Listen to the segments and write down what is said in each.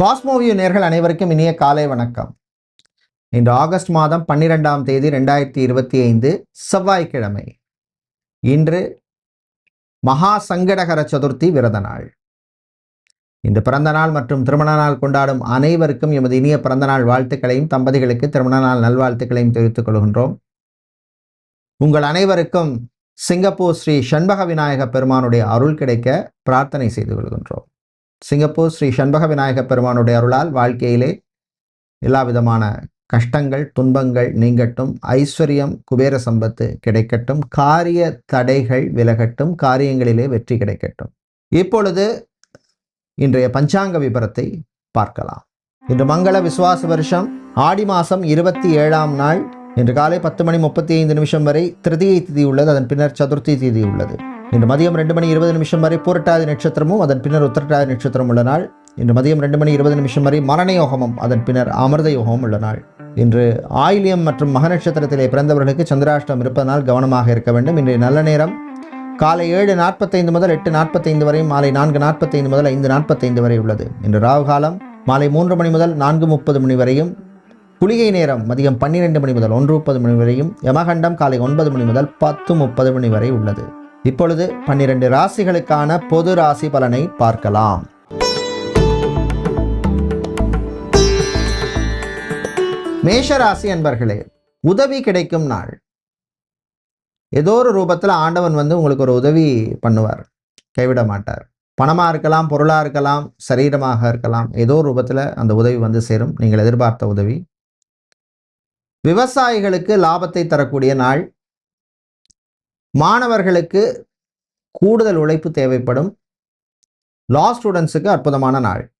Cosmoview நேர்கள் அனைவருக்கும் இனிய காலை வணக்கம். இன்று ஆகஸ்ட் மாதம் பன்னிரெண்டாம் தேதி ரெண்டாயிரத்தி இருபத்தி ஐந்து செவ்வாய்க்கிழமை. இன்று மகா சங்கடகர சதுர்த்தி விரத நாள். இந்த பிறந்த நாள் மற்றும் திருமண நாள் கொண்டாடும் அனைவருக்கும் எமது இனிய பிறந்த நாள் வாழ்த்துக்களையும் தம்பதிகளுக்கு திருமண நாள் நல்வாழ்த்துக்களையும் தெரிவித்துக் கொள்கின்றோம். உங்கள் அனைவருக்கும் சிங்கப்பூர் ஸ்ரீ சண்பக விநாயக பெருமானுடைய அருள் கிடைக்க பிரார்த்தனை செய்து கொள்கின்றோம். சிங்கப்பூர் ஸ்ரீ சண்பக விநாயக பெருமானுடைய அருளால் வாழ்க்கையிலே எல்லா விதமான கஷ்டங்கள் துன்பங்கள் நீங்கட்டும். ஐஸ்வர்யம் குபேர சம்பத்து கிடைக்கட்டும். காரிய தடைகள் விலகட்டும். காரியங்களிலே வெற்றி கிடைக்கட்டும். இப்பொழுது இன்றைய பஞ்சாங்க விபரத்தை பார்க்கலாம். இன்று மங்கள விசுவாச வருஷம். ஆடி மாதம் இருபத்தி ஏழாம் நாள். இன்று காலை பத்து மணி முப்பத்தி ஐந்து நிமிஷம் வரை திருதியை திதி உள்ளது. அதன் பின்னர் சதுர்த்தி திதி உள்ளது. இன்று மதியம் ரெண்டு மணி இருபது நிமிஷம் வரை பூரட்டாதி நட்சத்திரமும் அதன் பின்னர் உத்திரட்டாதி நட்சத்திரம் உள்ள நாள். இன்று மதியம் ரெண்டு மணி இருபது நிமிஷம் வரை மரண யோகமும் அதன் பின்னர் அமிர்த யோகமும் உள்ள நாள். இன்று ஆயிலியம் மற்றும் மக நட்சத்திரத்திலே பிறந்தவர்களுக்கு சந்திராஷ்டம் இருப்பதனால் கவனமாக இருக்க வேண்டும். இன்றைய நல்ல நேரம் காலை ஏழு நாற்பத்தைந்து முதல் எட்டு நாற்பத்தைந்து வரை மாலை நான்கு நாற்பத்தைந்து முதல் ஐந்து நாற்பத்தைந்து வரை உள்ளது. இன்று ராகு காலம் மாலை மூன்று மணி முதல் நான்கு முப்பது மணி வரையும். குளிகை நேரம் மதியம் பன்னிரெண்டு மணி முதல் ஒன்று முப்பது மணி வரையும். யமகண்டம் காலை ஒன்பது மணி முதல் பத்து முப்பது மணி வரை உள்ளது. இப்பொழுது பன்னிரண்டு ராசிகளுக்கான பொது ராசி பலனை பார்க்கலாம். மேஷ ராசி அன்பர்களே உதவி கிடைக்கும் நாள். ஏதோ ஒரு ரூபத்தில் ஆண்டவன் வந்து உங்களுக்கு ஒரு உதவி பண்ணுவார். கைவிட மாட்டார். பணமாக இருக்கலாம் பொருளாக இருக்கலாம் சரீரமாக இருக்கலாம் ஏதோ ரூபத்தில் அந்த உதவி வந்து சேரும். நீங்கள் எதிர்பார்த்த உதவி. விவசாயிகளுக்கு லாபத்தை தரக்கூடிய நாள். மாணவர்களுக்கு கூடுதல் உழைப்பு தேவைப்படும். லா ஸ்டூடெண்ட்ஸுக்கு அற்புதமான நாள்.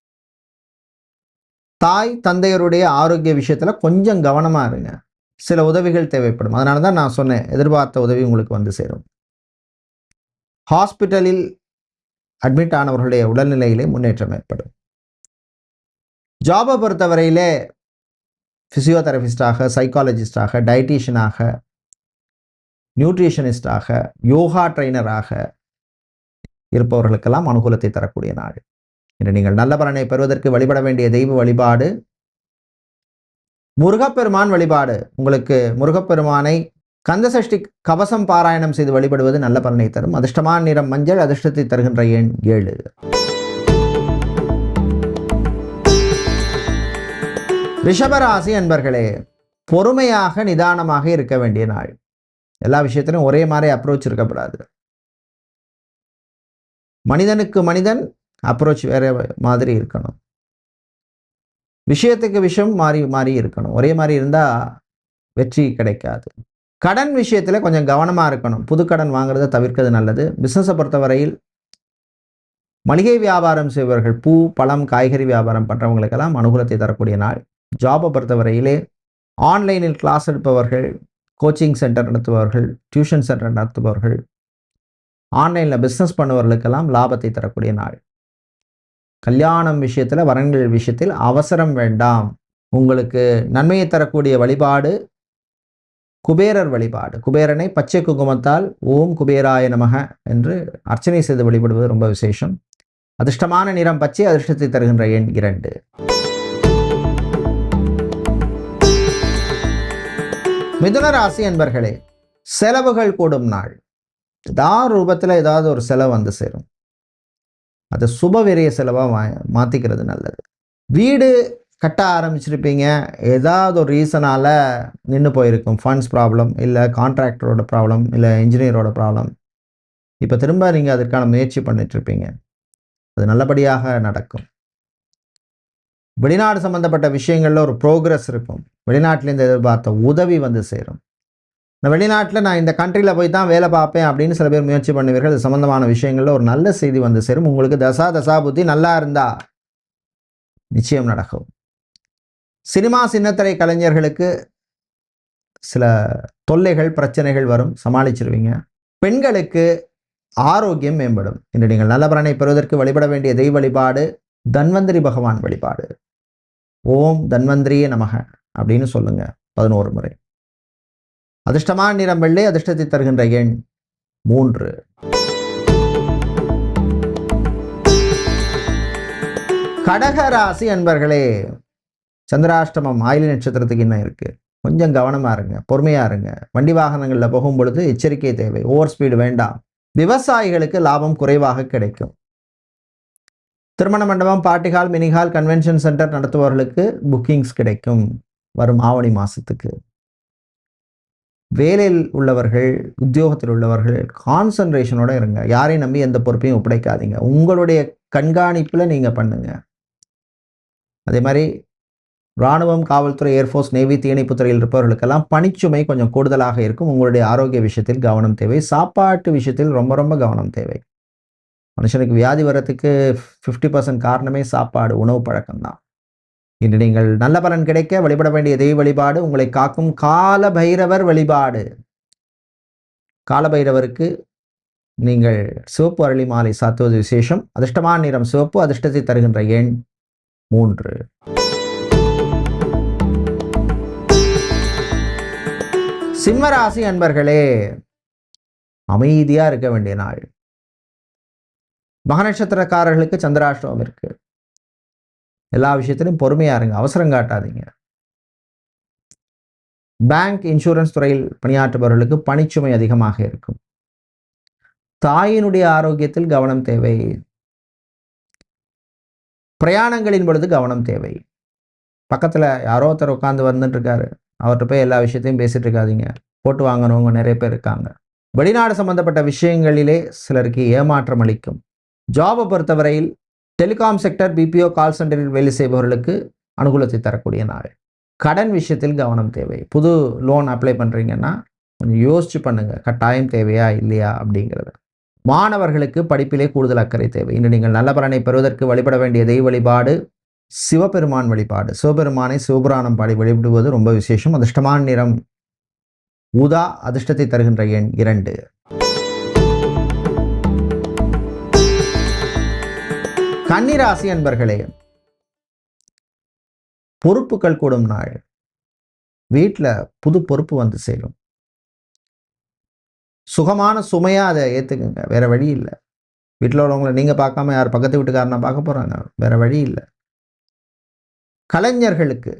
தாய் தந்தையருடைய ஆரோக்கிய விஷயத்தில் கொஞ்சம் கவனமாக இருங்க. சில உதவிகள் தேவைப்படும். அதனால தான் நான் சொன்னேன் எதிர்பார்த்த உதவி உங்களுக்கு வந்து சேரும். ஹாஸ்பிட்டலில் அட்மிட் ஆனவர்களுடைய உடல்நிலையிலே முன்னேற்றம் ஏற்படும். ஜாபை பொறுத்தவரையிலே ஃபிசியோதெரபிஸ்டாக சைக்காலஜிஸ்டாக டயட்டீஷியனாக நியூட்ரிஷனிஸ்டாக யோகா ட்ரைனராக இருப்பவர்களுக்கெல்லாம் அனுகூலத்தை தரக்கூடிய நாள். இன்று நீங்கள் நல்ல பலனை பெறுவதற்கு வழிபட வேண்டிய தெய்வ வழிபாடு. முருகப்பெருமான் வழிபாடு. உங்களுக்கு முருகப்பெருமானை கந்தசஷ்டி கவசம் பாராயணம் செய்து வழிபடுவது நல்ல பலனை தரும். அதிர்ஷ்டமான நிறம் மஞ்சள் அதிர்ஷ்டத்தை தருகின்ற எண் ஏழு. ரிஷபராசி அன்பர்களே பொறுமையாக நிதானமாக இருக்க வேண்டிய நாள். எல்லா விஷயத்திலும் ஒரே மாதிரி அப்ரோச் இருக்கக்கூடாது. மனிதனுக்கு மனிதன் அப்ரோச் வேற மாதிரி இருக்கணும். விஷயத்துக்கு விஷயம் மாறி மாறி இருக்கணும். ஒரே மாதிரி இருந்தால் வெற்றி கிடைக்காது. கடன் விஷயத்தில் கொஞ்சம் கவனமாக இருக்கணும். புது கடன் வாங்குறத தவிர்க்கிறது நல்லது. பிஸ்னஸை பொறுத்தவரையில் மளிகை வியாபாரம் செய்பவர்கள் பூ பழம் காய்கறி வியாபாரம் பண்ணுறவங்களுக்கெல்லாம் அனுகூலத்தை தரக்கூடிய நாள். ஜாபை பொறுத்தவரையிலே ஆன்லைனில் கிளாஸ் எடுப்பவர்கள் கோச்சிங் சென்டர் நடத்துபவர்கள் டியூஷன் சென்டர் நடத்துபவர்கள் ஆன்லைனில் பிஸ்னஸ் பண்ணுவர்களுக்கெல்லாம் லாபத்தை தரக்கூடிய நாள். கல்யாணம் விஷயத்தில் வரன்கள் விஷயத்தில் அவசரம் வேண்டாம். உங்களுக்கு நன்மையை தரக்கூடிய வழிபாடு குபேரர் வழிபாடு. குபேரனை பச்சை குங்குமத்தால் ஓம் குபேராய நமக என்று அர்ச்சனை செய்து வழிபடுவது ரொம்ப விசேஷம். அதிர்ஷ்டமான நிறம் பச்சை அதிர்ஷ்டத்தை தருகின்ற எண் இரண்டு. மிதுன ராசி என்பர்களே செலவுகள் கூடும் நாள். ஏதாவது ரூபத்தில் ஏதாவது ஒரு செலவு வந்து சேரும். அதை சுபவிரிய செலவாக மா மாற்றிக்கிறது நல்லது. வீடு கட்ட ஆரம்பிச்சிருப்பீங்க. ஏதாவது ஒரு ரீசனால் நின்று போயிருக்கும். ஃபண்ட்ஸ் ப்ராப்ளம் இல்லை கான்ட்ராக்டரோட ப்ராப்ளம் இல்லை இன்ஜினியரோட ப்ராப்ளம் இப்போ திரும்ப நீங்கள் அதற்கான முயற்சி பண்ணிட்டுருப்பீங்க. அது நல்லபடியாக நடக்கும். வெளிநாடு சம்மந்தப்பட்ட விஷயங்களில் ஒரு ப்ரோக்ரஸ் இருக்கும். வெளிநாட்டிலேருந்து எதிர்பார்த்த உதவி வந்து சேரும். இந்த வெளிநாட்டில் நான் இந்த கண்ட்ரியில் போய் தான் வேலை பார்ப்பேன் அப்படின்னு சில பேர் முயற்சி பண்ணுவீர்கள். இது சம்மந்தமான விஷயங்களில் ஒரு நல்ல செய்தி வந்து சேரும். உங்களுக்கு தசா தசா புத்தி நல்லா இருந்தா நிச்சயம் நடக்கும். சினிமா சின்னத்திரை கலைஞர்களுக்கு சில தொல்லைகள் பிரச்சனைகள் வரும். சமாளிச்சிருவீங்க. பெண்களுக்கு ஆரோக்கியம் மேம்படும். இன்று நீங்கள் நல்ல பலனை பெறுவதற்கு வழிபட வேண்டிய தெய்வ வழிபாடு தன்வந்திரி பகவான் வழிபாடு. ஓம் தன்வந்திரியே நமக அப்படின்னு சொல்லுங்க. பதினோரு முறை. அதிர்ஷ்டமான நிறம் வெள்ளை அதிர்ஷ்டத்தை தருகின்ற எண் மூன்று. கடகராசி அன்பர்களே சந்திராஷ்டமம் ஆயிலி நட்சத்திரத்துக்கு என்ன இருக்குது கொஞ்சம் கவனமாக இருங்க பொறுமையா இருங்க. வண்டி வாகனங்களில் போகும் பொழுது எச்சரிக்கை தேவை ஓவர் ஸ்பீடு வேண்டாம். விவசாயிகளுக்கு லாபம் குறைவாக கிடைக்கும். திருமண மண்டபம் party mini hall convention centre நடத்துபவர்களுக்கு bookings கிடைக்கும். வரும் ஆவணி மாதத்துக்கு வேலையில் உள்ளவர்கள் உத்தியோகத்தில் உள்ளவர்கள் கான்சன்ட்ரேஷனோட இருங்க. யாரையும் நம்பி எந்த பொறுப்பையும் ஒப்படைக்காதீங்க. உங்களுடைய கண்காணிப்பில் நீங்கள் பண்ணுங்க. அதே மாதிரி இராணுவம் காவல்துறை ஏர்ஃபோர்ஸ் நேவி தீயணைப்பு துறையில் இருப்பவர்களுக்கெல்லாம் பணிச்சுமை கொஞ்சம் கூடுதலாக இருக்கும். உங்களுடைய ஆரோக்கிய விஷயத்தில் கவனம் தேவை. சாப்பாட்டு விஷயத்தில் ரொம்ப ரொம்ப கவனம் தேவை. மனுஷனுக்கு வியாதி வர்றதுக்கு ஃபிஃப்டி பர்சன்ட் காரணமே சாப்பாடு உணவு பழக்கம்தான். இன்று நீங்கள் நல்ல பலன் கிடைக்க வழிபட வேண்டிய தெய்வ வழிபாடு உங்களை காக்கும் கால பைரவர் வழிபாடு. கால பைரவருக்கு நீங்கள் சிவப்பு அரளி மாலை சாத்துவது விசேஷம். அதிர்ஷ்டமான நிறம் சிவப்பு அதிர்ஷ்டத்தை தருகின்ற எண் மூன்று. சிம்மராசி அன்பர்களே அமைதியா இருக்க வேண்டிய நாள். மகநட்சத்திரக்காரர்களுக்கு சந்திராஷ்டமம் இருக்குது எல்லா விஷயத்திலும் பொறுமையா இருங்க. அவசரம் காட்டாதீங்க. பேங்க் இன்சூரன்ஸ் துறையில் பணியாற்றுபவர்களுக்கு பணிச்சுமை அதிகமாக இருக்கும். தாயினுடைய ஆரோக்கியத்தில் கவனம் தேவை. பிரயாணங்களின் பொழுது கவனம் தேவை. பக்கத்துல யாரோ ஒருத்தர் உட்காந்து வந்துட்டு இருக்காரு அவர்கிட்ட போய் எல்லா விஷயத்தையும் பேசிட்டு இருக்காதீங்க. போட்டு வாங்கினவங்க நிறைய பேர் இருக்காங்க. வெளிநாடு சம்பந்தப்பட்ட விஷயங்களிலே சிலருக்கு ஏமாற்றம் அளிக்கும். ஜாபை பொறுத்தவரையில் டெலிகாம் செக்டர் பிபிஓ கால் சென்டரில் வேலை செய்பவர்களுக்கு அனுகூலத்தை தரக்கூடிய நாள். கடன் விஷயத்தில் கவனம் தேவை. புது லோன் அப்ளை பண்ணுறீங்கன்னா கொஞ்சம் யோசிச்சு பண்ணுங்கள் கட்டாயம் தேவையா இல்லையா அப்படிங்கிறத. மாணவர்களுக்கு படிப்பிலே கூடுதல் அக்கறை தேவை. இன்று நீங்கள் நல்ல பலனை பெறுவதற்கு வழிபட வேண்டிய தெய்வ வழிபாடு சிவபெருமான் வழிபாடு. சிவபெருமானை சிவபுராணம் பாடி வழிபடுவது ரொம்ப விசேஷம். அதிர்ஷ்டமான நிறம் ஊதா அதிர்ஷ்டத்தை தருகின்ற எண் இரண்டு. கன்னிராசி அன்பர்களே பொறுப்புகள் கூடும் நாள். வீட்டில் புது பொறுப்பு வந்து சேரும். சுகமான சுமையா அதை ஏற்றுக்குங்க வேற வழி இல்லை. வீட்டில் உள்ளவங்களை நீங்க பார்க்காம யார் பக்கத்து வீட்டுக்காரனா பார்க்க போறாங்க வேற வழி இல்லை. கலைஞர்களுக்கு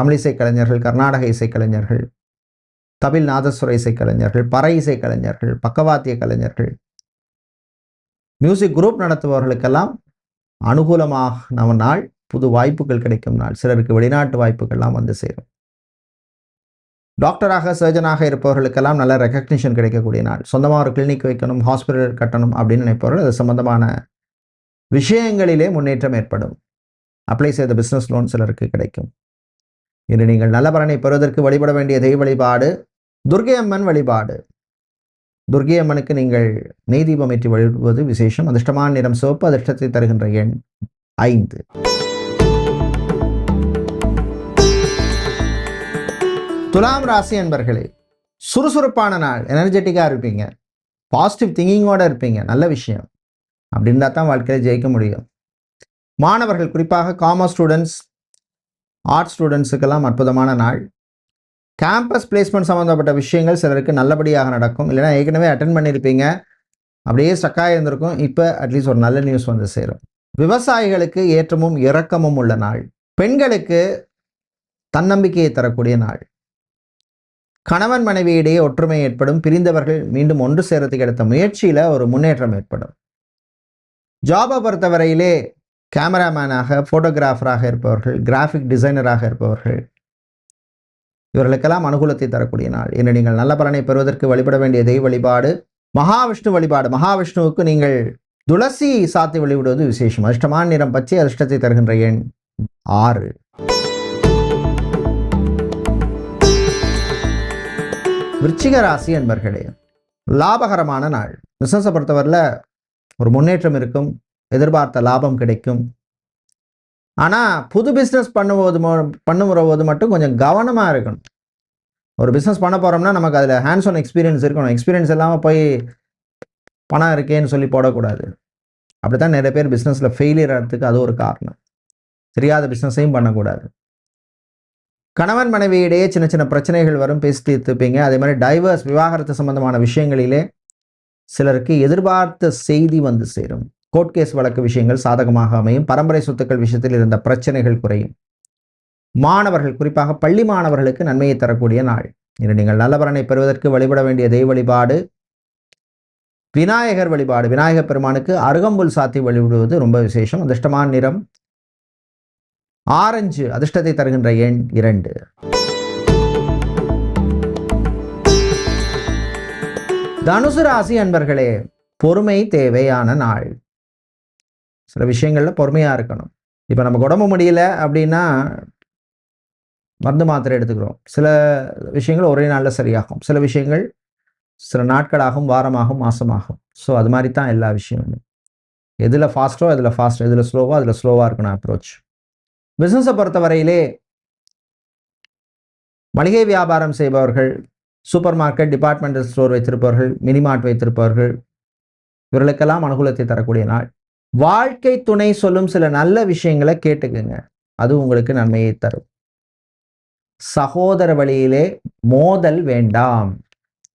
தமிழிசை கலைஞர்கள் கர்நாடக இசை கலைஞர்கள் தமிழ் நாதஸ்வர இசை கலைஞர்கள் பறை இசை கலைஞர்கள் பக்கவாத்திய கலைஞர்கள் மியூசிக் குரூப் நடத்துபவர்களுக்கெல்லாம் அனுகூலமான நாள் புது வாய்ப்புகள் கிடைக்கும் நாள். சிலருக்கு வெளிநாட்டு வாய்ப்புகள்லாம் வந்து சேரும். டாக்டராக சர்ஜனாக இருப்பவர்களுக்கெல்லாம் நல்ல ரெக்கக்னிஷன் கிடைக்கக்கூடிய நாள். சொந்தமாக ஒரு கிளினிக் வைக்கணும் ஹாஸ்பிட்டல் கட்டணும் அப்படின்னு நினைப்பவர்கள் அது சம்மந்தமான விஷயங்களிலே முன்னேற்றம் ஏற்படும். அப்ளை செய்த பிஸ்னஸ் லோன் சிலருக்கு கிடைக்கும். இன்று நீங்கள் நல்ல பலனை பெறுவதற்கு வழிபட வேண்டிய தெய்வ வழிபாடு துர்கை அம்மன் வழிபாடு. துர்கை அம்மனுக்கு நீங்கள் நெய் தீபம் ஏற்றி வழிபடுவது விசேஷம். அதிர்ஷ்டமான நிறம் சிவப்பு அதிர்ஷ்டத்தை தருகின்ற எண் ஐந்து. துலாம் ராசி அன்பர்களே சுறுசுறுப்பான நாள். எனர்ஜெட்டிக்காக இருப்பீங்க. பாசிட்டிவ் திங்கிங்கோட இருப்பீங்க. நல்ல விஷயம். அப்படி இருந்தால் தான் வாழ்க்கையில் ஜெயிக்க முடியும். மாணவர்கள் குறிப்பாக காமர்ஸ் ஸ்டூடெண்ட்ஸ் ஆர்ட்ஸ் ஸ்டூடெண்ட்ஸுக்கெல்லாம் அற்புதமான நாள். கேம்பஸ் பிளேஸ்மெண்ட் சம்மந்தப்பட்ட விஷயங்கள் சிலருக்கு நல்லபடியாக நடக்கும். இல்லைன்னா ஏற்கனவே அட்டன் பண்ணியிருப்பீங்க. அப்படியே ஸ்டக்காக இருந்திருக்கும். இப்போ அட்லீஸ்ட் ஒரு நல்ல நியூஸ் வந்து சேரும். விவசாயிகளுக்கு ஏற்றமும் இரக்கமும் உள்ள நாள். பெண்களுக்கு தன்னம்பிக்கையை தரக்கூடிய நாள். கணவன் மனைவியிடையே ஒற்றுமை ஏற்படும். பிரிந்தவர்கள் மீண்டும் ஒன்று சேரத்துக்கு எடுத்த முயற்சியில் ஒரு முன்னேற்றம் ஏற்படும். ஜாபை பொறுத்தவரையிலே கேமராமேனாக ஃபோட்டோகிராஃபராக இருப்பவர்கள் கிராஃபிக் டிசைனராக இருப்பவர்கள் இவர்களுக்கெல்லாம் அனுகூலத்தை தரக்கூடிய நாள். இன்று நீங்கள் நல்ல பலனை பெறுவதற்கு வழிபட வேண்டிய தெய்வ வழிபாடு மகாவிஷ்ணு வழிபாடு. மகாவிஷ்ணுவுக்கு நீங்கள் துளசி சாத்தி வழிபடுவது விசேஷம். அதிர்ஷ்டமான நிறம் பச்சை அதிர்ஷ்டத்தை தருகின்ற எண் ஆறு. விருச்சிக ராசி என்பர்களே லாபகரமான நாள். பிஸ்னஸை பொறுத்தவரையில் ஒரு முன்னேற்றம் இருக்கும் எதிர்பார்த்த லாபம் கிடைக்கும். ஆனால் புது பிஸ்னஸ் பண்ணும்போது மொ- பண்ணும்போது மட்டும் கொஞ்சம் கவனமாக இருக்கணும். ஒரு பிஸ்னஸ் பண்ண போகிறோம்னா நமக்கு அதில் ஹேண்ட்ஸ் ஆன் எக்ஸ்பீரியன்ஸ் இருக்கணும். எக்ஸ்பீரியன்ஸ் இல்லாமல் போய் பணம் இருக்கேன்னு சொல்லி போடக்கூடாது. அப்படி தான் நிறைய பேர் பிஸ்னஸில் ஃபெயிலியர் ஆகிறதுக்கு அது ஒரு காரணம். தெரியாத பிஸ்னஸையும் பண்ணக்கூடாது. கணவன் மனைவியிடையே சின்ன சின்ன பிரச்சனைகள் வரும் பேசி தீர்த்துப்பீங்க. அதே மாதிரி டைவர்ஸ் விவாகரத்து சம்பந்தமான விஷயங்களிலே சிலருக்கு எதிர்பார்த்த செய்தி வந்து சேரும். கோர்ட் கேஸ் வழக்கு விஷயங்கள் சாதகமாக அமையும். பரம்பரை சொத்துக்கள் விஷயத்தில் இருந்த பிரச்சனைகள் குறையும். மாணவர்கள் குறிப்பாக பள்ளி மாணவர்களுக்கு நன்மையை தரக்கூடிய நாள். இன்று நீங்கள் நல்லவரனை பெறுவதற்கு வழிபட வேண்டிய தெய்வ வழிபாடு விநாயகர் வழிபாடு விநாயகர் பெருமானுக்கு அருகம்புல் சாத்தி வழிபடுவது ரொம்ப விசேஷம். அதிர்ஷ்டமான நிறம் ஆரஞ்சு அதிர்ஷ்டத்தை தருகின்ற எண் இரண்டு. தனுசு ராசி அன்பர்களே பொறுமை தேவையான நாள். சில விஷயங்கள்ல பொறுமையாக இருக்கணும். இப்போ நமக்கு உடம்பு முடியல அப்படின்னா மருந்து மாத்திரை எடுத்துக்கிறோம். சில விஷயங்கள் ஒரே நாளில் சரியாகும். சில விஷயங்கள் சில நாட்களாகும் வாரமாகும் மாதமாகும் ஸோ அது மாதிரி தான் எல்லா விஷயமும். எதில் ஃபாஸ்ட்டோ அதில் ஃபாஸ்ட் எதில் ஸ்லோவோ அதில் ஸ்லோவாக இருக்கணும் அப்ரோச் பிஸ்னஸை பொறுத்தவரையிலே மளிகை வியாபாரம் செய்பவர்கள் சூப்பர் மார்க்கெட் டிபார்ட்மெண்டல் ஸ்டோர் வைத்திருப்பவர்கள் மினிமார்ட் வைத்திருப்பவர்கள் இவர்களுக்கெல்லாம் அனுகூலத்தை தரக்கூடிய நாள். வாழ்க்கை துணை சொல்லும் சில நல்ல விஷயங்களை கேட்டுக்குங்க. அது உங்களுக்கு நன்மையை தரும். சகோதர வழியிலே மோதல் வேண்டாம்.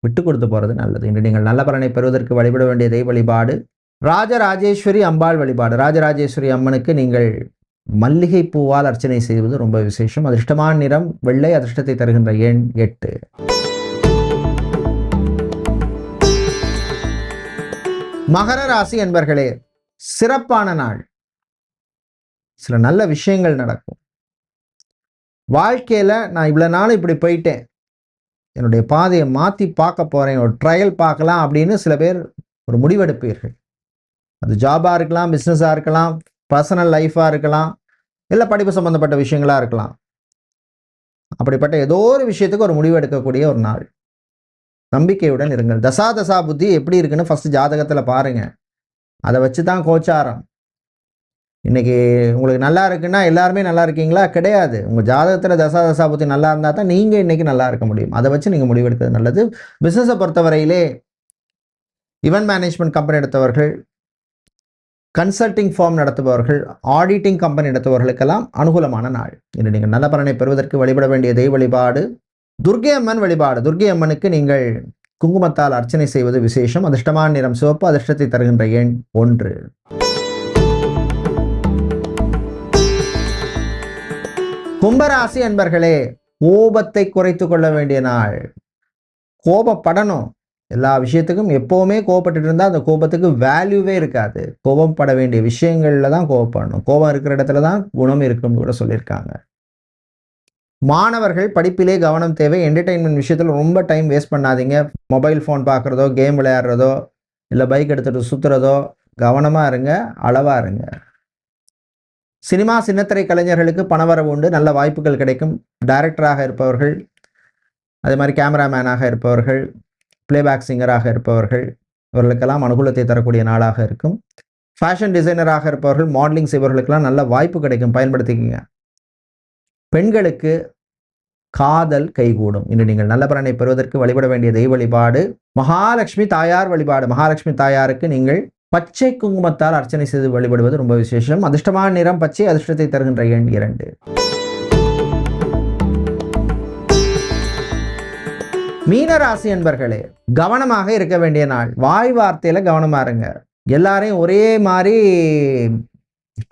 விட்டு கொடுத்து போறது நல்லது. இன்று நீங்கள் நல்ல பலனை பெறுவதற்கு வழிபட வேண்டிய தெய்வ வழிபாடு ராஜராஜேஸ்வரி அம்பாள் வழிபாடு. ராஜராஜேஸ்வரி அம்மனுக்கு நீங்கள் மல்லிகை பூவால் அர்ச்சனை செய்வது ரொம்ப விசேஷம். அதிர்ஷ்டமான நிறம் வெள்ளை அதிர்ஷ்டத்தை தருகின்ற எண் எட்டு. மகர ராசி என்பர்களே சிறப்பான நாள். சில நல்ல விஷயங்கள் நடக்கும். வாழ்க்கையில் நான் இவ்வளோ நாள் இப்படி போயிட்டேன். என்னுடைய பாதையை மாற்றி பார்க்க போகிறேன் ஒரு ட்ரையல் பார்க்கலாம் அப்படின்னு சில பேர் ஒரு முடிவெடுப்பீர்கள். அது ஜாபாக இருக்கலாம் பிஸ்னஸாக இருக்கலாம் பர்சனல் லைஃப்பாக இருக்கலாம் இல்லை படிப்பு சம்மந்தப்பட்ட விஷயங்களாக இருக்கலாம். அப்படிப்பட்ட ஏதோ ஒரு விஷயத்துக்கு ஒரு முடிவு எடுக்கக்கூடிய ஒரு நாள். நம்பிக்கையுடன் இருங்கள். தசா தசா புத்தி எப்படி இருக்குன்னு ஃபஸ்ட்டு ஜாதகத்தில் பாருங்கள் அதை வச்சு தான் கோச்சாரம். இன்றைக்கி உங்களுக்கு நல்லா இருக்குன்னா எல்லாருமே நல்லா இருக்கீங்களா? கிடையாது. உங்கள் ஜாதகத்தில் தசா தசா பற்றி நல்லா இருந்தால் தான் நீங்கள் இன்றைக்கி நல்லா இருக்க முடியும். அதை வச்சு நீங்கள் முடிவெடுக்கிறது நல்லது. பிஸ்னஸை பொறுத்தவரையிலே இவெண்ட் மேனேஜ்மெண்ட் கம்பெனி எடுத்தவர்கள் கன்சல்டிங் ஃபார்ம் நடத்துபவர்கள் ஆடிட்டிங் கம்பெனி நடத்துபவர்களுக்கெல்லாம் அனுகூலமான நாள். இன்று நீங்கள் நல்ல பலனை பெறுவதற்கு வழிபட வேண்டிய தெய்வ வழிபாடு துர்கை அம்மன் வழிபாடு. துர்கை அம்மனுக்கு நீங்கள் குங்குமத்தால் அர்ச்சனை செய்வது விசேஷம். அதிர்ஷ்டமான நிறம் சிவப்பு அதிர்ஷ்டத்தை தருகின்ற எண் ஒன்று. கும்பராசி அன்பர்களே கோபத்தை குறைத்து கொள்ள வேண்டிய நாள். கோபப்படணும். எல்லா விஷயத்துக்கும் எப்போவுமே கோபப்பட்டு இருந்தால் அந்த கோபத்துக்கு வேல்யூவே இருக்காது. கோபம் பட வேண்டிய விஷயங்களில் தான் கோபப்படணும். கோபம் இருக்கிற இடத்துல தான் குணம் இருக்கும்னு கூட சொல்லியிருக்காங்க. மாணவர்கள் படிப்பிலே கவனம் தேவை. என்டர்டெயின்மெண்ட் விஷயத்தில் ரொம்ப டைம் வேஸ்ட் பண்ணாதீங்க. மொபைல் ஃபோன் பார்க்குறதோ கேம் விளையாடுறதோ இல்லை பைக் எடுத்துகிட்டு சுற்றுறதோ கவனமாக இருங்க அளவாக இருங்க. சினிமா சின்னத்திரை கலைஞர்களுக்கு பணவரவு உண்டு. நல்ல வாய்ப்புகள் கிடைக்கும். டைரக்டராக இருப்பவர்கள் அதே மாதிரி கேமராமேனாக இருப்பவர்கள் பிளேபேக் சிங்கராக இருப்பவர்கள் இவர்களுக்கெல்லாம் அனுகூலத்தை தரக்கூடிய நாளாக இருக்கும். ஃபேஷன் டிசைனராக இருப்பவர்கள் மாடலிங் செய்பவர்களுக்கெல்லாம் நல்ல வாய்ப்பு கிடைக்கும். பயன்படுத்திக்கங்க. பெண்களுக்கு காதல் கைகூடும். இன்று நீங்கள் நல்ல பலனை பெறுவதற்கு வழிபட வேண்டிய தெய்வ வழிபாடு மகாலட்சுமி தாயார் வழிபாடு. மகாலட்சுமி தாயாருக்கு நீங்கள் பச்சை குங்குமத்தால் அர்ச்சனை செய்து வழிபடுவது ரொம்ப விசேஷம். அதிர்ஷ்டமான நிறம் பச்சை அதிர்ஷ்டத்தை தருகின்ற எண் இரண்டு. மீனராசி என்பர்களே கவனமாக இருக்க வேண்டிய நாள். வாய் வார்த்தையில கவனமா இருங்க. எல்லாரையும் ஒரே மாதிரி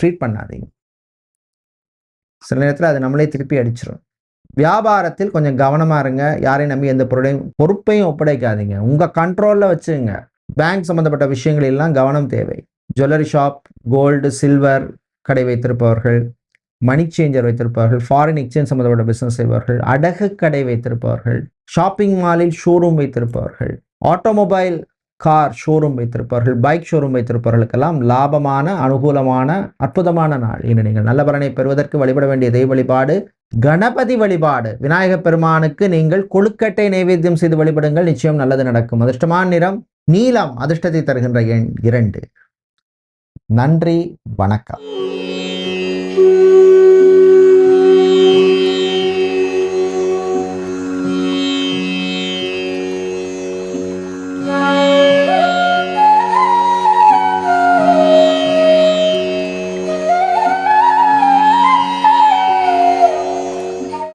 ட்ரீட் பண்ணாதீங்க. சில நேரத்தில் அது நம்மளே திருப்பி அடிச்சிடும் வியாபாரத்தில் கொஞ்சம் கவனமாக இருங்க. யாரையும் நம்பி எந்த பொருளையும் பொறுப்பையும் ஒப்படைக்காதீங்க. உங்கள் கண்ட்ரோலில் வச்சுங்க. பேங்க் சம்மந்தப்பட்ட விஷயங்கள் எல்லாம் கவனம் தேவை. ஜுவல்லரி ஷாப் கோல்டு சில்வர் கடை வைத்திருப்பவர்கள் மணி சேஞ்சர் வைத்திருப்பவர்கள் ஃபாரின் எக்ஸ்சேஞ்ச் சம்மந்தப்பட்ட பிஸ்னஸ் செய்பவர்கள் அடகு கடை வைத்திருப்பவர்கள் ஷாப்பிங் மாலில் ஷோரூம் வைத்திருப்பவர்கள் ஆட்டோமொபைல் கார் ஷோரூம் வைத்திருப்பவர்கள் பைக் ஷோரூம் வைத்திருப்பவர்களுக்கெல்லாம் லாபமான அனுகூலமான அற்புதமான நாள். இன்று நீங்கள் நல்ல பலனை பெறுவதற்கு வழிபட வேண்டிய தெய்வ வழிபாடு கணபதி வழிபாடு. விநாயக பெருமானுக்கு நீங்கள் கொழுக்கட்டை நைவேத்தியம் செய்து வழிபடுங்கள். நிச்சயம் நல்லது நடக்கும். அதிர்ஷ்டமான நிறம் நீலம். அதிர்ஷ்டத்தை தருகின்ற எண் இரண்டு. நன்றி வணக்கம்.